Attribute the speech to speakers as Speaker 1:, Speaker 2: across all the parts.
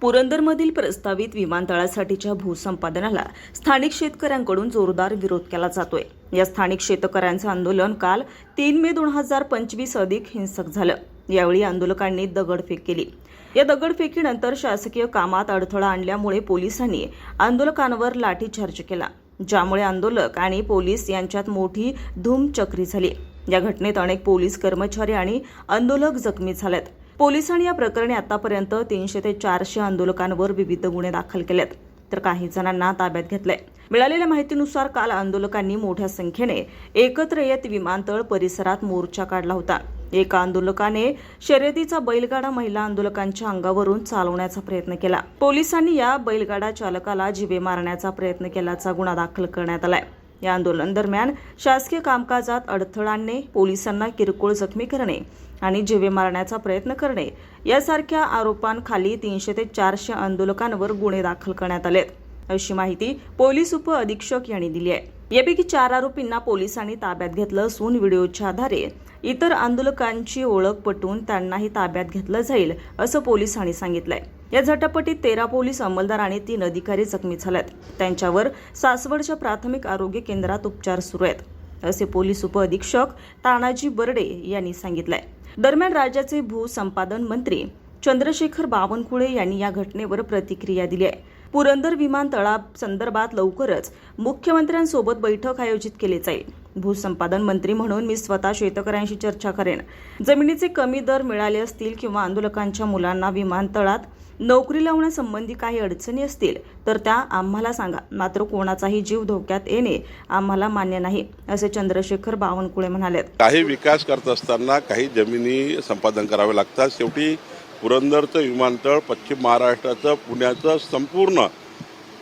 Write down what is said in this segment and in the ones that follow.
Speaker 1: पुरंदरमधील प्रस्तावित विमानतळासाठीच्या भूसंपादनाला स्थानिक शेतकऱ्यांकडून जोरदार विरोध केला जातोय. या स्थानिक शेतकऱ्यांचं आंदोलन काल तीन मे दोन हजार पंचवीस अधिक हिंसक झालं. यावेळी आंदोलकांनी दगडफेक केली. या दगडफेकीनंतर शासकीय कामात अडथळा आणल्यामुळे पोलिसांनी आंदोलकांवर लाठीचार्ज केला ज्यामुळे आंदोलक आणि पोलीस यांच्यात मोठी धूमचक्री झाली. या घटनेत अनेक पोलीस कर्मचारी आणि आंदोलक जखमी झालेत. पोलिसांनी या प्रकरणी आतापर्यंत तीनशे ते चारशे आंदोलकांवर विविध गुन्हे दाखल केलेत. तर काही जणांना ताब्यात घेतलंय. मिळालेल्या माहितीनुसार काल आंदोलकांनी मोठ्या संख्येने एकत्र येत विमानतळ परिसरात मोर्चा काढला होता. एका आंदोलकाने शर्यतीचा बैलगाडा महिला आंदोलकांच्या अंगावरून चालवण्याचा प्रयत्न केला. पोलिसांनी या बैलगाडा चालकाला जिवे मारण्याचा प्रयत्न केल्याचा गुन्हा दाखल करण्यात आलाय. या आंदोलन दरम्यान शासकीय कामकाजात अडथळा आणणे पोलिसांना किरकोळ जखमी करणे आणि जिवे मारण्याचा प्रयत्न करणे यासारख्या आरोपांखाली तीनशे ते चारशे आंदोलकांवर गुन्हे दाखल करण्यात आलेत. अशी माहिती पोलीस उप अधीक्षक यांनी दिली आहे. यापैकी चार आरोपींना पोलिसांनी ताब्यात घेतलं असून व्हिडिओच्या आधारे इतर आंदोलकांची ओळख पटवून त्यांनाही ताब्यात घेतलं जाईल असं पोलिसांनी सांगितलंय. या झटापटीत तेरा पोलीस अंमलदार आणि तीन अधिकारी जखमी झालेत. त्यांच्यावर सासवडच्या प्राथमिक आरोग्य केंद्रात उपचार सुरू आहेत. असे पोलीस उपअधीक्षक तानाजी बर्डे यांनी सांगितलंय. दरम्यान राज्याचे भूसंपादन मंत्री चंद्रशेखर बावनकुळे यांनी या घटनेवर प्रतिक्रिया दिली आहे. पुरंदर विमानतळा संदर्भात लवकरच मुख्यमंत्र्यांसोबत बैठक आयोजित केली जाईल. भूसंपादन मंत्री म्हणून मी स्वतः शेतकऱ्यांशी चर्चा करेन. जमिनीचे कमी दर मिळाले असतील किंवा आंदोलकांच्या मुलांना विमानतळात नोकरी लावण्यासंबंधी काही अडचणी असतील तर त्या आम्हाला सांगा. मात्र कोणाचाही जीव धोक्यात येणे आम्हाला मान्य नाही असे चंद्रशेखर बावनकुळे म्हणाले
Speaker 2: काही विकास करत असताना काही जमिनी संपादन करावे लागतात. शेवटी पुरंदरचं विमानतळ पश्चिम महाराष्ट्राचं पुण्याचं संपूर्ण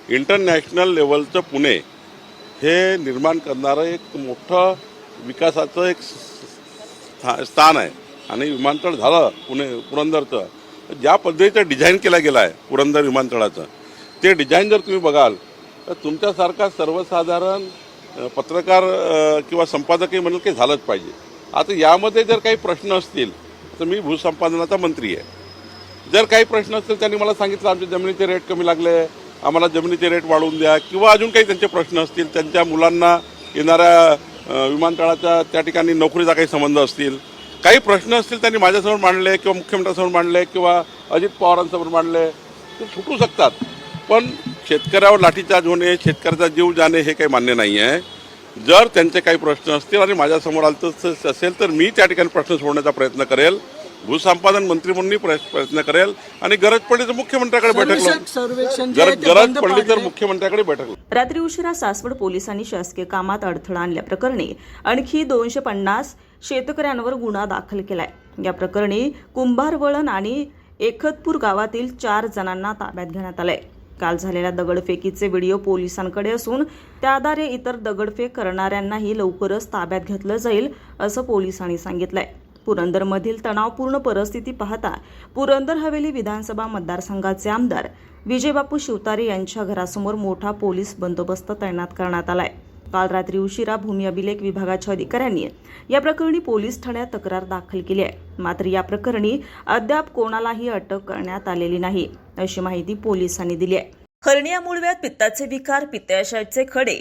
Speaker 2: इंटरनॅशनल लेवलचं पुणे हे निर्माण करणारं एक मोठं विकासाचं एक स्थान आहे. आणि विमानतळ झालं पुणे पुरंदरचं. ज्या पद्धतीचं डिझाईन केला गेला आहे पुरंदर विमानतळाचं ते डिझाईन जर तुम्ही बघाल तर तुमच्यासारखा सर्वसाधारण पत्रकार किंवा संपादकही म्हणून काही झालंच पाहिजे. आता यामध्ये जर काही प्रश्न असतील तर मी भूसंपादनाचा मंत्री आहे. जर काही प्रश्न असतील त्यांनी मला सांगितलं आमच्या जमिनीचे रेट कमी लागले आम्हाला जमिनीचे रेट वाढवून द्या किंवा अजून काही त्यांचे प्रश्न असतील त्यांच्या मुलांना येणाऱ्या विमानतळाचा विमानतळाच्या त्या ठिकाणी नोकरीचा काही संबंध असतील काही प्रश्न असतील त्यांनी माझ्यासमोर मांडले किंवा मुख्यमंत्र्यांसमोर मांडले किंवा अजित पवारांसमोर मांडले ते सुटू शकतात. पण शेतकऱ्यावर लाठीचार्ज होणे शेतकऱ्याचा जीव जाणे हे काही मान्य नाही आहे. जर त्यांचे काही प्रश्न असतील आणि माझ्यासमोर आलं तर असेल तर मी त्या ठिकाणी प्रश्न सोडण्याचा प्रयत्न करेल. भूसंपादन मंत्री म्हणूनही प्रय- प्रयत्न करेल आणि गरज पडली तर मुख्यमंत्र्याकडे बैठक गरज पडली तर. मुख्यमंत्र्याकडे बैठक.
Speaker 1: रात्री उशिरा सासवड पोलिसांनी शासकीय कामात अडथळा आणल्याप्रकरणी आणखी दोनशे पन्नास शेतकऱ्यांवर गुन्हा दाखल केलाय या प्रकरणी कुंभारवळण आणि एकतपूर गावातील चार जणांना ताब्यात घेण्यात आलंय काल झालेल्या दगडफेकीचे व्हिडिओ पोलिसांकडे असून त्याद्वारे इतर दगडफेक करणाऱ्यांनाही लवकरच ताब्यात घेतलं जाईल असं पोलिसांनी सांगितलंय पुरंदरमधील तणावपूर्ण परिस्थिती पाहता पुरंदर हवेली विधानसभा मतदारसंघाचे आमदार विजयबापू शिवतारे यांच्या घरासमोर मोठा पोलीस बंदोबस्त तैनात करण्यात आलाय. काल रात्री उशिरा भूमी अभिलेख विभागाच्या अधिकाऱ्यांनी या प्रकरणी पोलीस ठाण्यात तक्रार दाखल केली आहे. मात्र या प्रकरणी अद्याप कोणालाही अटक करण्यात आलेली नाही अशी माहिती पोलिसांनी दिली आहे. हर्निया मुळव्यात पित्ताचे विकार पित्ताशयाचे खडे